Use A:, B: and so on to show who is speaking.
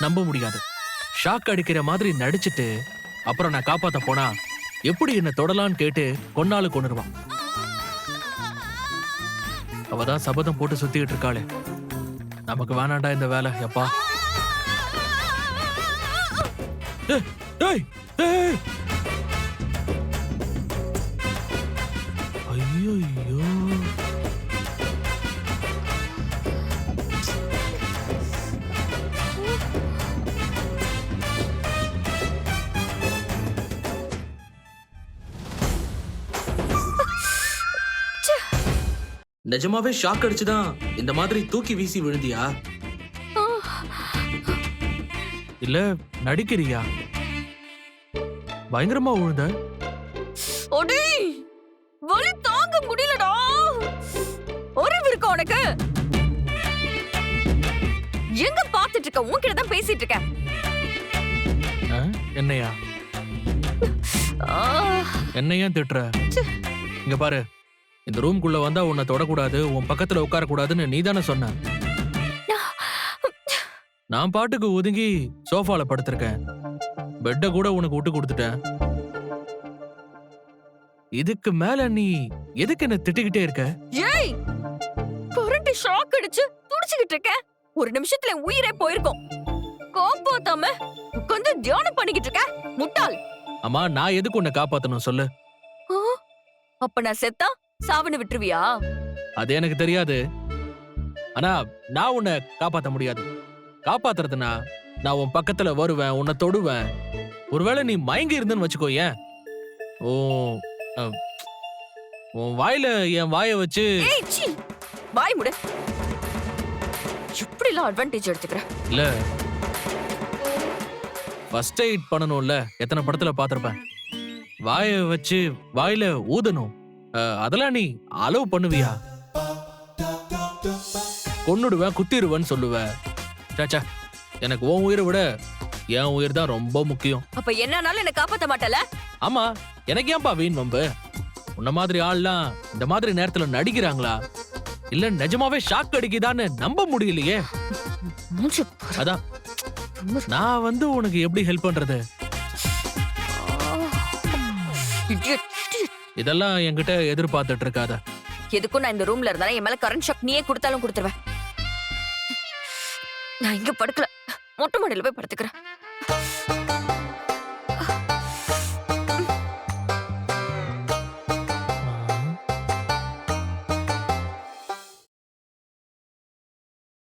A: நம்ப முடியாது. ஷாக் அடிக்கிற மாதிரி நடிச்சிட்டு அப்புறம் நான் காப்பாத்த போனா எப்படி என்ன தொடலான்னு கேட்டு கொன்னாலு கொண்டுருவான் அவதான் சபதம் போட்டு சுத்திக்கிட்டு இருக்காளே. நமக்கு வேணாண்டா இந்த வேலை எப்பா? ஐயோ. நிஜமாவே ஷாக் அடிச்சுதான் இந்த மாதிரி தூக்கி வீசி விழுந்தியா? இல்ல நடிக்கிறியா? பயங்கரமா விழுந்த
B: ஒடி வலி தாங்க முடியலடா. அறிவு இருக்கா உனக்கு. எங்க பாத்துட்டு இருக்க? உன்கிட்ட தான் பேசிட்டு இருக்க
A: ஆ? என்னையா?
B: ஆ,
A: என்னையா திட்டுற? இங்க பாரு. இந்த ரூம்குள்ள வந்தா உன்னை தொடக்கூடாது உன் பக்கத்துல உட்கார கூடாதுன்னு நீ தானே சொன்ன. நான் பாட்டுக்கு ஒதுங்கி சோஃபால படுத்திருக்கேன். பெட்ட கூட உனக்கு விட்டு கொடுத்துட்டேன் இதுக்கு மேல நீ எதுக்கு என்ன திட்டிக்கிட்டே இருக்க?
B: ஏய்! கரண்ட் ஷாக் அடிச்சு துடிச்சுக்கிட்டு இருக்க. ஒரு நிமிஷத்துல உயிரே போயிருக்கும். காப்பாத்தாம உட்காந்து தியானம் பண்ணிக்கிட்டு இருக்க. முட்டாள்.
A: அம்மா நான் எதுக்கு உன்னை காப்பாத்தணும் சொல்லு.
B: அப்ப நான் செத்தா? சாவன்னு விட்டுருவியா?
A: அது எனக்கு தெரியாது. ஆனா நான் உன்னை காப்பாத்த முடியாது. காப்பாத்துறதுனா நான் உன் பக்கத்துல வருவேன் உன்னை தொடுவேன். ஒருவேளை நீ மயங்கி இருந்தேன்னு வச்சுக்கோ ஏன் ஓ அஹ், உன் வாயில என் வாயை வச்சு
B: ஏய் சீ வாய் முடு. எப்படி எல்லாம் அட்வான்டேஜ் எடுத்துக்கிற?
A: இல்ல. ஃபர்ஸ்ட் எய்ட் பண்ணணும்ல. எத்தனை படத்துல பார்த்திருப்பேன். வாயை வச்சு வாயில ஊதணும். அதெல்லாம் நீ அலோவ் பண்ணுவியா? கொன்னுடுவேன் குத்திடுவேன்னு சொல்லுவேன் சாச்சா எனக்கு உன் உயிரை விட என் உயிர் தான் ரொம்ப முக்கியம்.
B: அப்ப என்னன்னாலும் என்ன காப்பாத்த மாட்டல?
A: ஆமா எனக்கு ஏன்பா வீண் வம்பு? உன்ன மாதிரி ஆள்லாம் இந்த மாதிரி நேரத்துல நடிக்கிறாங்களா? இல்ல நிஜமாவே ஷாக் அடிக்குதான்னு நம்ப முடியலையே. அதான் நான் வந்து உனக்கு எப்படி ஹெல்ப் பண்றது. இதெல்லாம் என்கிட்ட எதிர்பார்த்துட்டு இருக்காத
B: எதுக்கும் நான் இந்த ரூம்ல இருந்தாலும் என் மேல கரண்ட் ஷாக் நீயே கொடுத்தாலும் கொடுத்துருவேன். நான் இங்க படுக்கல. மொட்டை மாடியில போய் படுத்துக்கிறேன்.